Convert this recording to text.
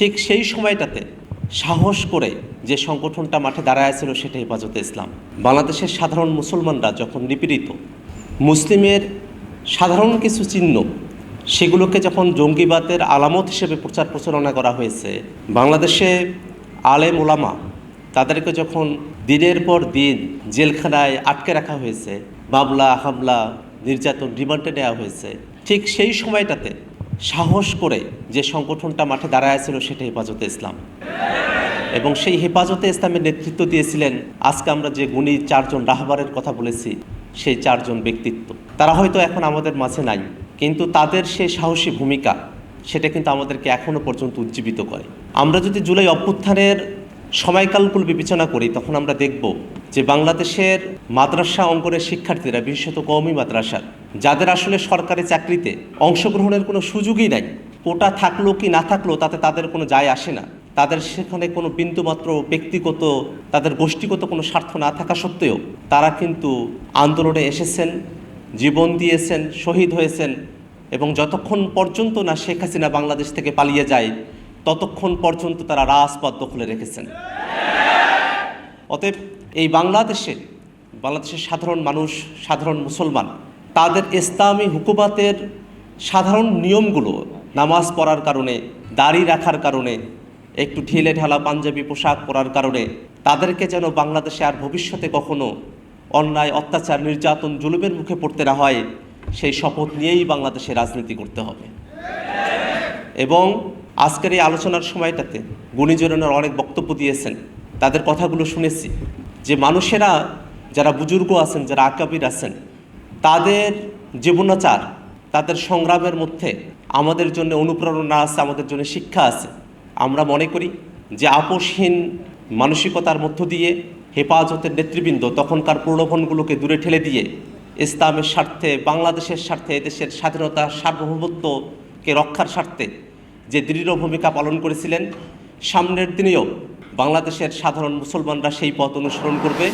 ঠিক সেই সময়টাতে সাহস করে যে সংগঠনটা মাঠে দাঁড়ায় ছিল সেটা হেফাজতে ইসলাম। বাংলাদেশের সাধারণ মুসলমানরা যখন নিপীড়িত, মুসলিমের সাধারণ কিছু চিহ্ন, সেগুলোকে যখন জঙ্গিবাদের আলামত হিসেবে প্রচার প্রচারণা করা হয়েছে, বাংলাদেশে আলেম ওলামা তাদেরকে যখন দিনের পর দিন জেলখানায় আটকে রাখা হয়েছে, মামলা, হামলা, নির্যাতন, রিমান্ডে নেওয়া হয়েছে, ঠিক সেই সময়টাতে সাহস করে যে সংগঠনটা মাঠে দাঁড়ায় ছিল সেটা হেফাজতে ইসলাম। এবং সেই হেফাজতে ইসলামের নেতৃত্ব দিয়েছিলেন, আজকে আমরা যে গুণী চারজন রাহবারের কথা বলেছি, সেই চারজন ব্যক্তিত্ব। তারা হয়তো এখন আমাদের মাঝে নাই, কিন্তু তাদের সেই সাহসী ভূমিকা, সেটা কিন্তু আমাদেরকে এখনও পর্যন্ত উজ্জীবিত করে। আমরা যদি জুলাই অভ্যুত্থানের সময়কালগুলো বিবেচনা করি, তখন আমরা দেখব যে বাংলাদেশের মাদ্রাসা অঙ্গনের শিক্ষার্থীরা, বিশেষত কওমি মাদ্রাসার যাদের আসলে সরকারি চাকরিতে অংশগ্রহণের কোনো সুযোগই নাই, কোটা থাকল কি না থাকল তাতে তাদের কোনো যায় আসে না। তাদের সেখানে কোনো বিন্দুমাত্র ব্যক্তিগত, তাদের গোষ্ঠীগত কোনো স্বার্থ না থাকা সত্ত্বেও তারা কিন্তু আন্দোলনে এসেছেন, জীবন দিয়েছেন, শহীদ হয়েছেন এবং যতক্ষণ পর্যন্ত না শেখ হাসিনা বাংলাদেশ থেকে পালিয়ে যায়, ততক্ষণ পর্যন্ত তারা রাজপথ দখলে রেখেছেন। অতএব এই বাংলাদেশে, বাংলাদেশের সাধারণ মানুষ, সাধারণ মুসলমান তাদের ইসলামী হুকুমাতের সাধারণ নিয়মগুলো নামাজ পড়ার কারণে, দাড়ি রাখার কারণে, একটু ঢিলে ঢালা পাঞ্জাবি পোশাক পরার কারণে তাদেরকে যেন বাংলাদেশে আর ভবিষ্যতে কখনো অন্যায়, অত্যাচার, নির্যাতন, জুলুমের মুখে পড়তে না হয়, সেই শপথ নিয়েই বাংলাদেশে রাজনীতি করতে হবে। এবং আজকের এই আলোচনার সময়টাতে গুণীজনের অনেক বক্তব্য দিয়েছেন, তাদের কথাগুলো শুনেছি যে মানুষেরা যারা বুজুর্গ আছেন, যারা আকাবির আছেন তাদের জীবনাচার, তাদের সংগ্রামের মধ্যে আমাদের জন্য অনুপ্রেরণা আছে, আমাদের জন্য শিক্ষা আছে। আমরা মনে করি যে আপোষহীন মানসিকতার মধ্য দিয়ে হেফাজতের নেতৃবৃন্দ তখনকার প্রলোভনগুলোকে দূরে ঠেলে দিয়ে ইসলামের স্বার্থে, বাংলাদেশের স্বার্থে, এদেশের স্বাধীনতা সার্বভৌমত্বকে রক্ষার স্বার্থে যে দৃঢ় ভূমিকা পালন করেছিলেন, সামনের দিনেও বাংলাদেশের সাধারণ মুসলমানরা সেই পথ অনুসরণ করবে।